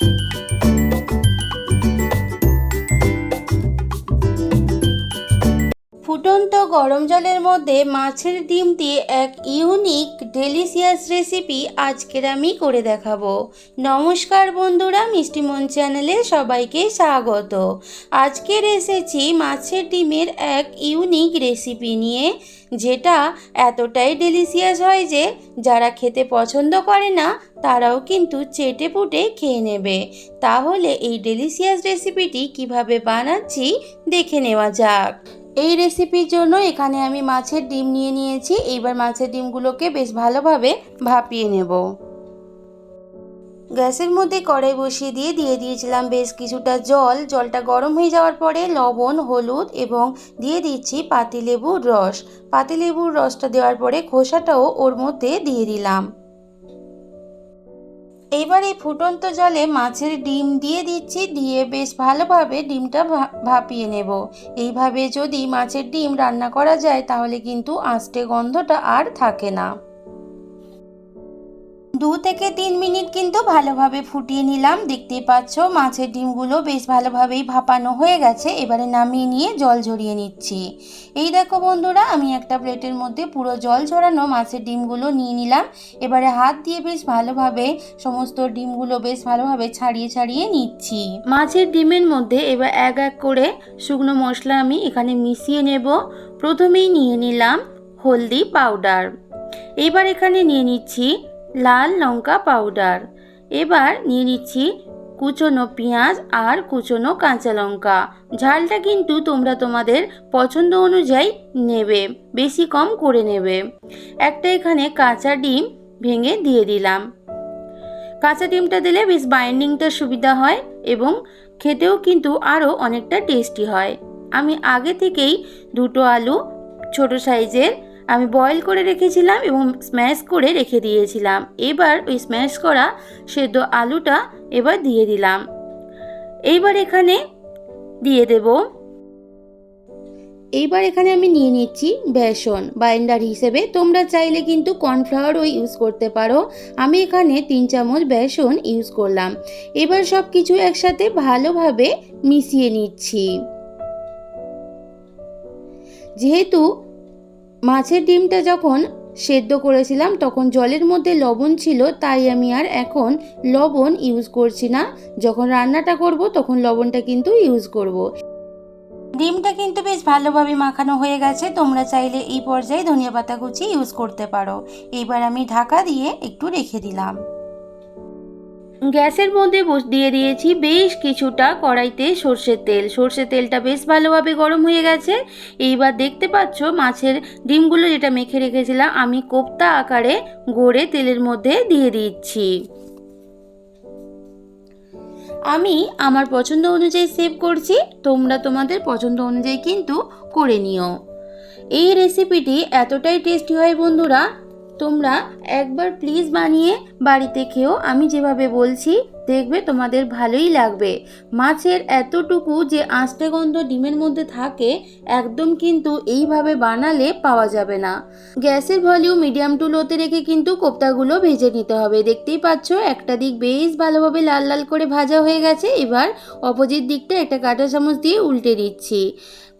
you. ফুটন্ত গরম জলের মধ্যে মাছের ডিম দিয়ে এক ইউনিক ডেলিশিয়াস রেসিপি আজকের আমি করে দেখাবো। নমস্কার বন্ধুরা মিষ্টিমন চ্যানেলে সবাইকে স্বাগত। আজকের এসেছি মাছের ডিমের এক ইউনিক রেসিপি নিয়ে, যেটা এতটাই ডেলিশিয়াস হয় যে, যারা খেতে পছন্দ করে না, তারাও কিন্তু চেটে পুটে খেয়ে নেবে। তাহলে এই ডেলিশিয়াস রেসিপিটি কীভাবে বানাচ্ছি, দেখে নেওয়া যাক। এই রেসিপির জন্য এখানে আমি মাছের ডিম নিয়ে নিয়েছি। এইবার মাছের ডিমগুলোকে বেশ ভালোভাবে ভাপিয়ে নেব। গ্যাসের মধ্যে কড়াই বসিয়ে দিয়ে দিয়ে দিয়েছিলাম বেশ কিছুটা জল। জলটা গরম হয়ে যাওয়ার পরে লবণ, হলুদ এবং দিয়ে দিচ্ছি পাতিলেবুর রস। পাতিলেবুর রসটা দেওয়ার পরে খোসাটাও ওর মধ্যে দিয়ে দিলাম। এইবার এই ফুটন্ত জলে মাছের ডিম দিয়ে দিচ্ছি, দিয়ে বেশ ভালোভাবে ডিমটা ভাপিয়ে নেব। এইভাবে যদি মাছের ডিম রান্না করা যায়, তাহলে কিন্তু আঁচটে গন্ধটা আর থাকে না। দু থেকে তিন মিনিট কিন্তু ভালোভাবে ফুটিয়ে নিলাম। দেখতেই পাচ্ছ, মাছের ডিমগুলো বেশ ভালোভাবেই ভাপানো হয়ে গেছে। এবারে নামিয়ে নিয়ে জল ঝরিয়ে নিচ্ছি। এই দেখো বন্ধুরা, আমি একটা প্লেটের মধ্যে পুরো জল ঝরানো মাছের ডিমগুলো নিয়ে নিলাম। এবারে হাত দিয়ে বেশ ভালোভাবে সমস্ত ডিমগুলো বেশ ভালোভাবে ছাড়িয়ে ছাড়িয়ে নিচ্ছি। মাছের ডিমের মধ্যে এবার এক এক করে শুকনো মশলা আমি এখানে মিশিয়ে নেব। প্রথমেই নিয়ে নিলাম হলদি পাউডার। এবার এখানে নিয়ে নিচ্ছি লাল লঙ্কা পাউডার। এবার নিয়ে নিচ্ছি কুচনো পেঁয়াজ আর কুচনো কাঁচা লঙ্কা। ঝালটা কিন্তু তোমরা তোমাদের পছন্দ অনুযায়ী নেবে, বেশি কম করে নেবে। একটা এখানে কাঁচা ডিম ভেঙে দিয়ে দিলাম। কাঁচা ডিমটা দিলে বেশ বাইন্ডিংটা সুবিধা হয় এবং খেতেও কিন্তু আরও অনেকটা টেস্টি হয়। আমি আগে থেকেই দুটো আলু ছোট সাইজের আমি বয়েল করে রেখেছিলাম এবং স্ম্যাশ করে রেখে দিয়েছিলাম। এবার ওই স্ম্যাশ করা সেদ্ধ আলুটা এবার দিয়ে দিলাম। এইবার এখানে দিয়ে দেব। এইবার এখানে আমি নিয়ে নিচ্ছি বেসন বাইন্ডার হিসেবে। তোমরা চাইলে কিন্তু কর্নফ্লাওয়ারও ইউজ করতে পারো। আমি এখানে তিন চামচ বেসন ইউজ করলাম। এবার সব কিছু একসাথে ভালোভাবে মিশিয়ে নিচ্ছি। যেহেতু মাছের ডিমটা যখন সেদ্ধ করেছিলাম, তখন জলের মধ্যে লবণ ছিল, তাই আমি আর এখন লবণ ইউজ করছি না। যখন রান্নাটা করব, তখন লবণটা কিন্তু ইউজ করব। ডিমটা কিন্তু বেশ ভালোভাবে মাখানো হয়ে গেছে। তোমরা চাইলে এই পর্যায়ে ধনিয়া পাতা কুচি ইউজ করতে পারো। এইবার আমি ঢাকা দিয়ে একটু রেখে দিলাম। গ্যাসের মধ্যে দিয়ে দিয়েছি বেশ কিছুটা কড়াইতে সর্ষের তেল। সর্ষের তেলটা বেশ ভালোভাবে গরম হয়ে গেছে। এইবার দেখতে পাচ্ছ মাছের ডিমগুলো যেটা মেখে রেখেছিলাম, আমি কোপ্তা আকারে গড়ে তেলের মধ্যে দিয়ে দিচ্ছি। আমি আমার পছন্দ অনুযায়ী সেভ করছি, তোমরা তোমাদের পছন্দ অনুযায়ী কিন্তু করে নিও। এই রেসিপিটি এতটাই টেস্টি হয় বন্ধুরা তোমরা একবার প্লিজ বানিয়ে বাড়িতে খেও। আমি যেভাবে বলছি, দেখবে তোমাদের ভালোই লাগবে। মাছের এতটুকু যে আঁচটে গন্ধ ডিমের মধ্যে থাকে, একদম কিন্তু এইভাবে বানালে পাওয়া যাবে না। গ্যাসের ভলিউম মিডিয়াম টু লোতে রেখে কিন্তু কোপ্তাগুলো ভেজে নিতে হবে। দেখতেই পাচ্ছ, একটা দিক বেশ ভালোভাবে লাল লাল করে ভাজা হয়ে গেছে। এবার অপোজিট দিকটা একটা কাঁটা চামচ দিয়ে উল্টে দিচ্ছি।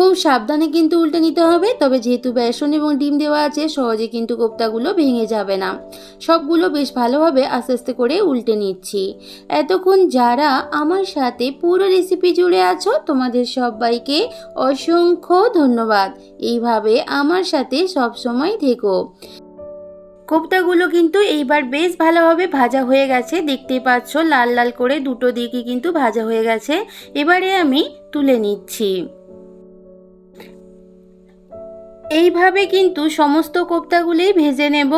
খুব সাবধানে কিন্তু উল্টে নিতে হবে, তবে যেহেতু বেসন এবং ডিম দেওয়া আছে, সহজে কিন্তু কোপ্তাগুলো ভেঙে যাবে না। সবগুলো বেশ ভালোভাবে আস্তে আস্তে করে উল্টে নিচ্ছি। এতক্ষণ যারা আমার সাথে পুরো রেসিপি জুড়ে আছো, তোমাদের সবাইকে অসংখ্য ধন্যবাদ। এইভাবে আমার সাথে সব সময় থেকো। কোপ্তাগুলো কিন্তু এইবার বেশ ভালোভাবে ভাজা হয়ে গেছে। দেখতেই পাচ্ছ, লাল লাল করে দুটো দিকে কিন্তু ভাজা হয়ে গেছে। এবারে আমি তুলে নিচ্ছি। এইভাবে কিন্তু সমস্ত কোপ্তাগুলোই ভেজে নেব।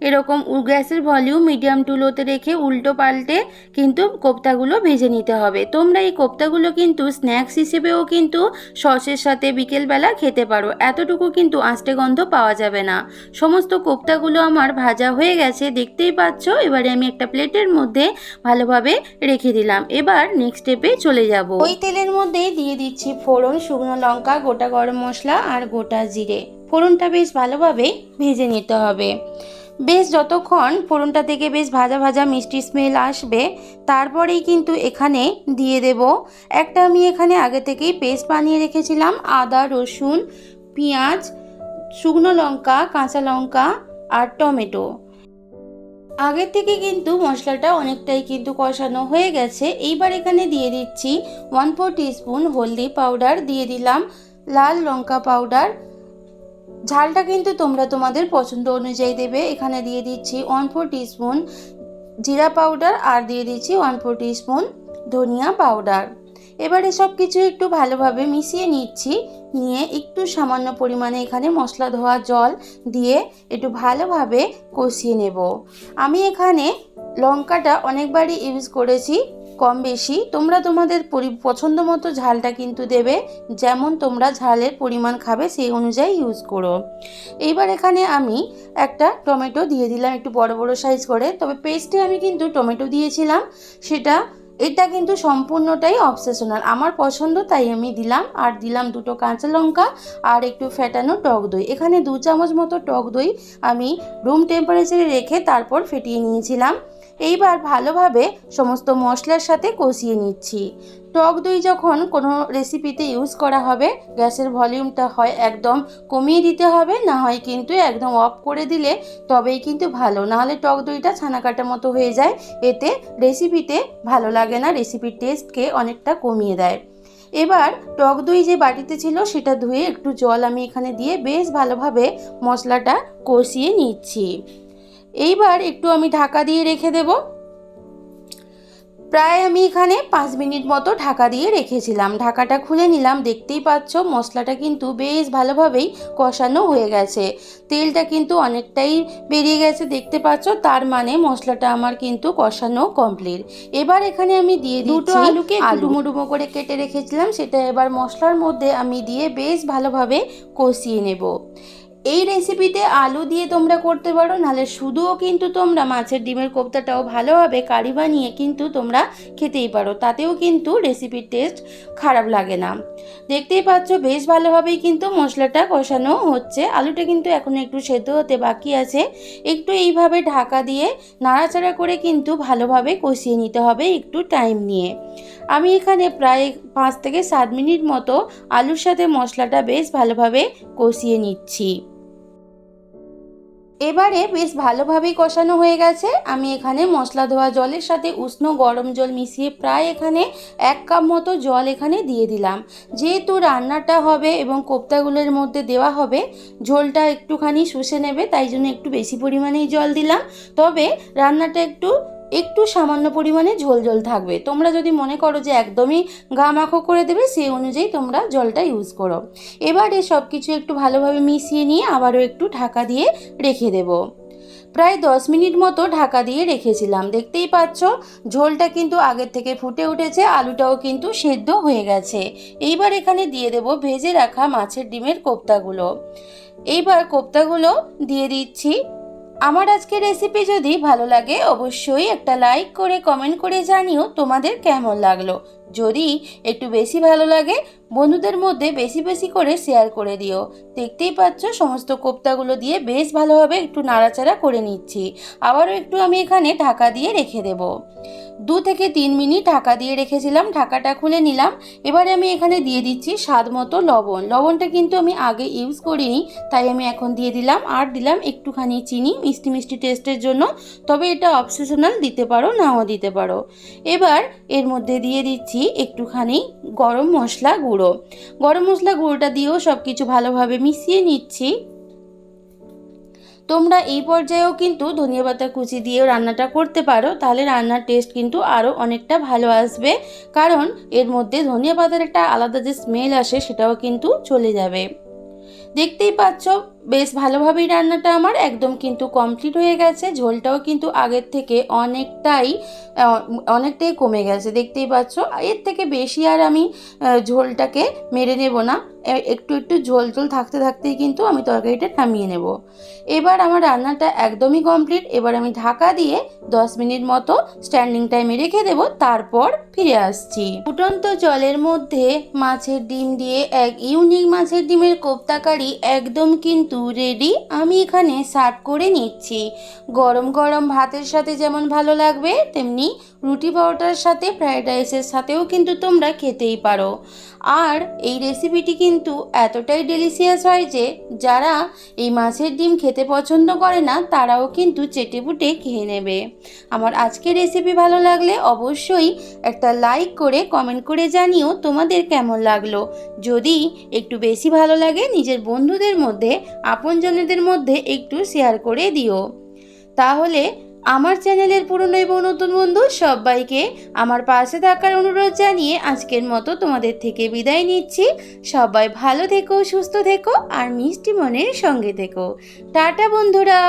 এরকম গ্যাসের ভলিউম মিডিয়াম টু লোতে রেখে উল্টো পাল্টে কিন্তু কোপ্তাগুলো ভেজে নিতে হবে। তোমরা এই কোপ্তাগুলো কিন্তু স্ন্যাক্স হিসেবেও কিন্তু সসের সাথে বিকেলবেলা খেতে পারো। এতটুকু কিন্তু আঁচটে গন্ধ পাওয়া যাবে না। সমস্ত কোপ্তাগুলো আমার ভাজা হয়ে গেছে, দেখতেই পাচ্ছ? এবারে আমি একটা প্লেটের মধ্যে ভালোভাবে রেখে দিলাম। এবার নেক্সট স্টেপে চলে যাব। ওই তেলের মধ্যে দিয়ে দিচ্ছি ফোড়ন, শুকনো লঙ্কা, গোটা গরম মশলা আর গোটা জিরে। ফোড়নটা বেশ ভালোভাবে ভেজে নিতে হবে। বেশ যতক্ষণ ফোড়নটা থেকে বেশ ভাজা ভাজা মিষ্টি স্মেল আসবে, তারপরেই কিন্তু এখানে দিয়ে দেব। একটা আমি এখানে আগে থেকেই পেস্ট বানিয়ে রেখেছিলাম, আদা, রসুন, পেঁয়াজ, শুকনো লঙ্কা, কাঁচা লঙ্কা আর টমেটো। আগের থেকে কিন্তু মশলাটা অনেকটাই কিন্তু কষানো হয়ে গেছে। এইবার এখানে দিয়ে দিচ্ছি ওয়ান ফোর টিস্পুন হলদি পাউডার, দিয়ে দিলাম লাল লঙ্কা পাউডার ঝালটা কিন্তু তোমরা তোমাদের পছন্দ অনুযায়ী দেবে। এখানে দিয়ে দিচ্ছি ওয়ান ফোর টিস্পুন জিরা পাউডার আর দিয়ে দিচ্ছি ওয়ান ফোর টিস্পুন ধনিয়া পাউডার এবারে সব কিছু একটু ভালোভাবে মিশিয়ে নিচ্ছি। নিয়ে একটু সামান্য পরিমাণে এখানে মশলা ধোয়া জল দিয়ে একটু ভালোভাবে কষিয়ে নেব। আমি এখানে লঙ্কাটা অনেকবারই ইউজ করেছি। কম বেশি তোমরা তোমাদের পছন্দ মতো ঝালটা কিন্তু দেবে, যেমন তোমরা ঝালের পরিমাণ খাবে সেই অনুযায়ী ইউজ করো। এইবার এখানে আমি একটা টমেটো দিয়ে দিলাম একটু বড় বড় সাইজ করে, তবে পেস্টে আমি কিন্তু টমেটো দিয়েছিলাম, সেটা, এটা কিন্তু সম্পূর্ণটাই অবসেশনাল আমার পছন্দ তাই আমি দিলাম, আর দিলাম দুটো কাঁচা লঙ্কা আর একটু ফেটানো টক দই। এখানে দু চামচ মতো টক দই আমি রুম টেম্পারেচারে রেখে তারপর ফেটিয়ে নিয়েছিলাম। এইবার ভালোভাবে সমস্ত মশলার সাথে কষিয়ে নিচ্ছি। টক দই যখন কোনো রেসিপিতে ইউজ করা হবে, গ্যাসের ভলিউমটা হয় একদম কমিয়ে দিতে হবে, না হয় কিন্তু একদম অফ করে দিলে তবেই কিন্তু ভালো। নাহলে টক দইটা ছানা কাটা মতো হয়ে যায়, এতে রেসিপিতে ভালো লাগে না রেসিপির টেস্টকে অনেকটা কমিয়ে দেয়। এবার টক দই যে বাটিতে ছিল সেটা ধুয়ে একটু জল আমি এখানে দিয়ে বেশ ভালোভাবে মশলাটা কষিয়ে নিচ্ছি। এইবার একটু আমি ঢাকা দিয়ে রেখে দেব। প্রায় আমি এখানে পাঁচ মিনিট মতো ঢাকা দিয়ে রেখেছিলাম। ঢাকাটা খুলে নিলাম দেখতেই পাচ্ছ মশলাটা কিন্তু বেশ ভালোভাবেই কষানো হয়ে গেছে। তেলটা কিন্তু অনেকটাই বেরিয়ে গেছে দেখতে পাচ্ছ তার মানে মশলাটা আমার কিন্তু কষানো কমপ্লিট এবার এখানে আমি দিয়ে দুটো আলুকে ডুমো ডুমো করে কেটে রেখেছিলাম সেটা এবার মশলার মধ্যে আমি দিয়ে বেশ ভালোভাবে কষিয়ে নেব। এই রেসিপিতে আলু দিয়ে তোমরা করতে পারো, নাহলে শুধুও কিন্তু তোমরা মাছের ডিমের কোপ্তাটাও ভালোভাবে কারি বানিয়ে কিন্তু তোমরা খেতেই পারো। তাতেও কিন্তু রেসিপির টেস্ট খারাপ লাগে না। দেখতেই পাচ্ছ, বেশ ভালোভাবেই কিন্তু মশলাটা কষানো হচ্ছে। আলুটা কিন্তু এখন একটু সেদ্ধ হতে বাকি আছে। একটু এইভাবে ঢাকা দিয়ে নাড়াচাড়া করে কিন্তু ভালোভাবে কষিয়ে নিতে হবে একটু টাইম নিয়ে। আমি এখানে প্রায় পাঁচ থেকে সাত মিনিট মতো আলুর সাথে মশলাটা বেশ ভালোভাবে কষিয়ে নিচ্ছি। এবারে বেশ ভালোভাবেই কষানো হয়ে গেছে। আমি এখানে মশলা ধোয়া জলের সাথে উষ্ণ গরম জল মিশিয়ে প্রায় এখানে এক কাপ মতো জল এখানে দিয়ে দিলাম। যেহেতু রান্নাটা হবে এবং কোপ্তাগুলোর মধ্যে দেওয়া হবে, ঝোলটা একটুখানি শুষে নেবে, তাই জন্য একটু বেশি পরিমাণেই জল দিলাম। তবে রান্নাটা একটু একটু সামান্য পরিমাণে ঝোল ঝোল থাকবে। তোমরা যদি মনে করো যে একদমই গা মাখো করে দেবে, সেই অনুযায়ী তোমরা জলটা ইউজ করো। এবারে সব কিছু একটু ভালোভাবে মিশিয়ে নিয়ে আবারও একটু ঢাকা দিয়ে রেখে দেব। প্রায় দশ মিনিট মতো ঢাকা দিয়ে রেখেছিলাম। দেখতেই পাচ্ছ, ঝোলটা কিন্তু আগের থেকে ফুটে উঠেছে, আলুটাও কিন্তু সেদ্ধ হয়ে গেছে। এইবার এখানে দিয়ে দেব ভেজে রাখা মাছের ডিমের কোপ্তাগুলো। এইবার কোপ্তাগুলো দিয়ে দিচ্ছি আমার আজকের রেসিপি যদি ভালো লাগে, অবশ্যই একটা লাইক করে কমেন্ট করে জানিও তোমাদের কেমন লাগল। যদি একটু বেশি ভালো লাগে, বন্ধুদের মধ্যে বেশি বেশি করে শেয়ার করে দিও। দেখতেই পাচ্ছ, সমস্ত কোপ্তাগুলো দিয়ে বেশ ভালোভাবে একটু নাড়াচাড়া করে নিচ্ছি। আবারও একটু আমি এখানে ঢাকা দিয়ে রেখে দেব। দু থেকে তিন মিনিট ঢাকা দিয়ে রেখেছিলাম, ঢাকাটা খুলে নিলাম। এবারে আমি এখানে দিয়ে দিচ্ছি স্বাদ মতো লবণ। লবণটা কিন্তু আমি আগে ইউজ করিনি, তাই আমি এখন দিয়ে দিলাম। আর দিলাম একটুখানি চিনি, মিষ্টি মিষ্টি টেস্টের জন্য। তবে এটা অপশনাল দিতে পারো, নাও দিতে পারো। এবার এর মধ্যে দিয়ে দিচ্ছি একটুখানি গরম মশলা গুঁড়ো। গরম মশলা গুঁড়োটা দিয়েও সব কিছু ভালোভাবে মিশিয়ে নিচ্ছি। তোমরা এই পর্যায়েও কিন্তু ধনিয়া পাতা কুচি দিয়েও রান্নাটা করতে পারো, তাহলে রান্নার টেস্ট কিন্তু আরও অনেকটা ভালো আসবে। কারণ এর মধ্যে ধনিয়া পাতার একটা আলাদা যে স্মেল আসে সেটাও কিন্তু চলে যাবে। দেখতেই পাচ্ছ বেশ ভালোভাবেই রান্নাটা আমার একদম কিন্তু কমপ্লিট হয়ে গেছে। ঝোলটাও কিন্তু আগের থেকে অনেকটাই অনেকটাই কমে গেছে, দেখতেই পাচ্ছ। এর থেকে বেশি আর আমি ঝোলটাকে মেরে নেব না। একটু একটু ঝোল ঝোল থাকতে থাকতেই কিন্তু আমি তরকারিটা নামিয়ে নেব। এবার আমার রান্নাটা একদমই কমপ্লিট এবার আমি ঢাকা দিয়ে দশ মিনিট মতো স্ট্যান্ডিং টাইমে রেখে দেব। তারপর ফিরে আসছি। ফুটন্ত জলের মধ্যে মাছের ডিম দিয়ে এক ইউনিক মাছের ডিমের কোপ্তাকারি একদম কিন্তু কিন্তু রেডি আমি এখানে সার্ভ করে নিচ্ছি। গরম গরম ভাতের সাথে যেমন ভালো লাগবে, তেমনি রুটি পরোটার সাথে ফ্রায়েড রাইসের সাথেও কিন্তু তোমরা খেতেই পারো। আর এই রেসিপিটি কিন্তু এতটাই ডেলিশিয়াস হয় যে, যারা এই মাছের ডিম খেতে পছন্দ করে না, তারাও কিন্তু চেটেপুটে খেয়ে নেবে। আমার আজকের রেসিপি ভালো লাগলে অবশ্যই একটা লাইক করে কমেন্ট করে জানিও তোমাদের কেমন লাগল। যদি একটু বেশি ভালো লাগে, নিজের বন্ধুদের মধ্যে, আপনজনেদের মধ্যে একটু শেয়ার করে দিও। তাহলে আমার চ্যানেলের পুরনো এবং নতুন বন্ধু সবাইকে আমার পাশে থাকার অনুরোধ জানিয়ে আজকের মতো তোমাদের থেকে বিদায় নিচ্ছি। সবাই ভালো থেকো, সুস্থ থেকো, আর মিষ্টি মনের সঙ্গে থেকো। টাটা বন্ধুরা।